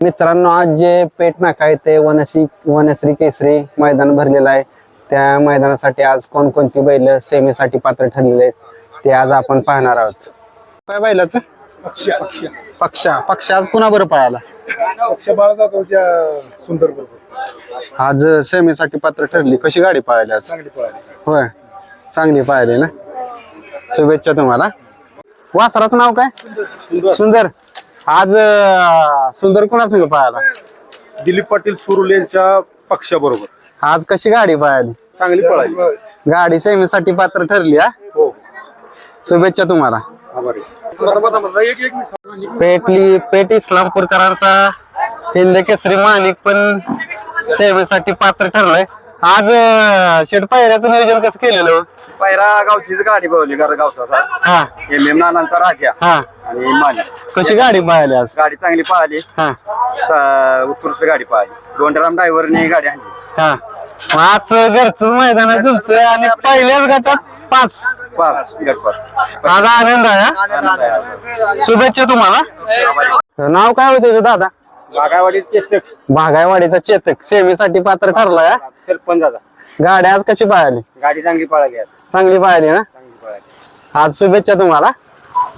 मित्रांनो आज जे पेट नाका आहे ते वनश्री वनश्री केसरी मैदान भरलेलं आहे. त्या मैदानासाठी आज कोणकोणती बैल सेमीसाठी पात्र ठरलेले आहेत ते आज आपण पाहणार आहोत. काय बैलाच? पक्षा पक्षा. आज कुणा बरं पळाला बरोबर आज सेमीसाठी पात्र ठरली. कशी गाडी पळाली आज? चांगली पळाली. होय. चांगली पाहिली ना? शुभेच्छा तुम्हाला. वासराचं नाव काय? सुंदर. आज अं, सुंदर कोणासंग पळाला दिलीप पाटील सुरुल यांच्या पक्षाबरोबर. आज कशी गाडी पळाली चांगली पळाली. गाडी सेमीसाठी पात्र ठरली हा? हो. शुभेच्छा तुम्हाला. आभारी. पेटली पेट इस्लामपूरकरांचा हिंद केसरी माणिक पण सेवेसाठी पात्र ठरलाय. आज शेट पायऱ्याचं नियोजन कसं केलेलं? पायरा गावचीच गाडी पळवली घर गावचा. सा हा. एम एम नानांचा राजा. हा. आणि माने. कशी गाडी पाहिली आज? गाडी चांगली पळाली. हा. स- उत्कृष्ट गाडी पळाली. दोंडराम ड्रायव्हरने गाडी आणली. हा. मग आज घरचं मैदान आहे तुमचं आणि पहिल्याच गटात पाच. पास गटपास आज आनंद आहे हा? आनंद आहे. आज. शुभेच्छा तुम्हाला. नाव काय होतं तुझं दादा? बागावाडी चेतक. भागायवाडीचा चेतक. सेवेसाठी पात्र ठरलाय हा? सरपंचाचा. गाडी आज कशी पाहिली गाडी चांगली पळाली आज. चांगली पाहिली ना? चांगली पळाली. आज शुभेच्छा तुम्हाला.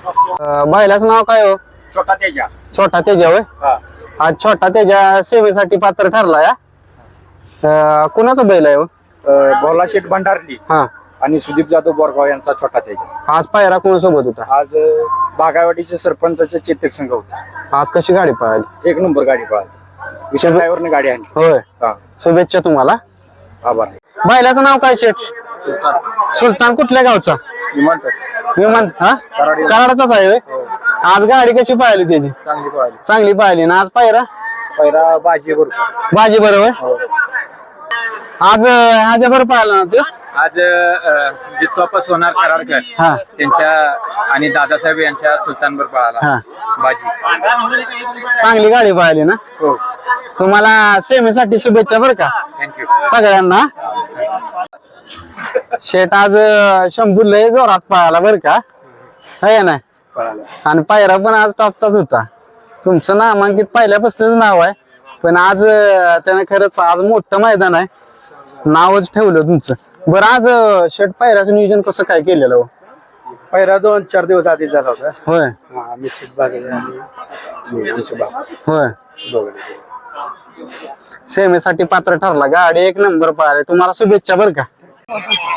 अं, बैलाचं नाव काय हो? छोटा त्याच्या छोटा तेजा होय? हा. आज छोटा तेजा सेवेसाठी पात्र ठरलाय हा? अं, कुणाचा बैल आहे हो? अं, भोला शेठ भंडारली हा. आणि सुदीप जाधव बोरगाव यांचा छोटा त्याच्या आज पायरा कोणासोबत होता? आज अं, बागावाडीचे सरपंचाचे चेतक संघ होता. आज कशी गाडी पळाली? एक नंबर गाडी पळाली. विशाल ड्रायव्हरने गाडी आणली. होय. हा. शुभेच्छा तुम्हाला. आभार. बैलाचं नाव काय शेठ? सुलतान. कुठल्या गावचा? विमानतळ विमान हा? कराडी. कराडाचाच आहे होय? आज गाडी कशी पाहिली त्याची? चांगली पळाली चांगली पाहिली. ना आज पायरा? पहिला बाजी बरोबर बाजी बरोबर आज आज बरं पाहिला ना तू? आज जित्वापा सोनार कराडकर हा. त्यांच्या आणि दादासाहेब यांच्या सुलतानवर पळाला. हा. बाजी. चांगली गाडी पाहिली ना? हो. तुम्हाला सेमीसाठी शुभेच्छा बरं का. थँक्यू सगळ्यांना. शेट आज शंभू लय जोरात पळाला बरं का. है ना आणि पायरा पण आज टॉपचाच होता. तुमचं नामांकित पहिल्यापासूनच नाव आहे. पण आज त्यानं खरंच आज मोठं मैदान आहे. नावच ठेवलं तुमचं. बरं आज शेट पायऱ्याचं नियोजन कसं काय केलेलं हो? पहिला दोन चार दिवस आधी झाला होता. होय. हा मिश्रित बाग आणि आमचे बाग होय. दोघे सेवेसाठी पात्र ठरला. गाडी एक नंबर पळाली तुम्हाला शुभेच्छा बरं का?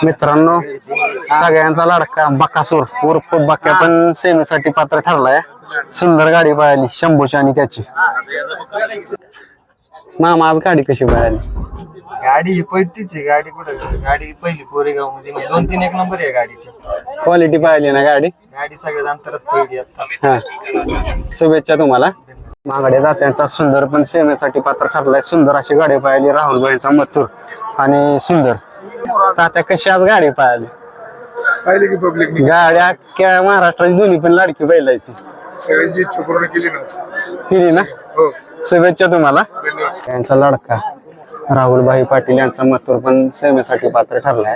मित्रांनो सगळ्यांचा लाडका बकासूर उर्फ बक्या पण सेवेसाठी पात्र ठरलाय. सुंदर गाडी पळाली शंभूची आणि त्याची. मामा आज गाडी कशी पळाली गाडी ही पहिलीच आहे. गाडी कुठं? गाडी पहिली कोरेगावमध्ये म्हणजे दोन तीन एक नंबर आहे गाडीची. क्वालिटी पाहिली ना गाडी? गाडी सगळ्यात अंतरात पहिली आता. शुभेच्छा तुम्हाला. मागडे दात्यांचा सुंदर पण सेवेसाठी पात्र ठरलाय. सुंदर अशी गाडी पाहिली राहुल भाईचा मथुर आणि सुंदर. तात्या कशी आज गाडी पाहिली? पाहिले की पब्लिक गाड्या अख्ख्या महाराष्ट्राची दोन्ही पण लाडकी बैल आहे ती. सगळ्यांची इच्छा पूर्ण केली ना केली ना? हो. शुभेच्छा तुम्हाला. यांचा लडका राहुलभाई पाटील यांचा मथुर पण सेवेसाठी पात्र ठरलाय.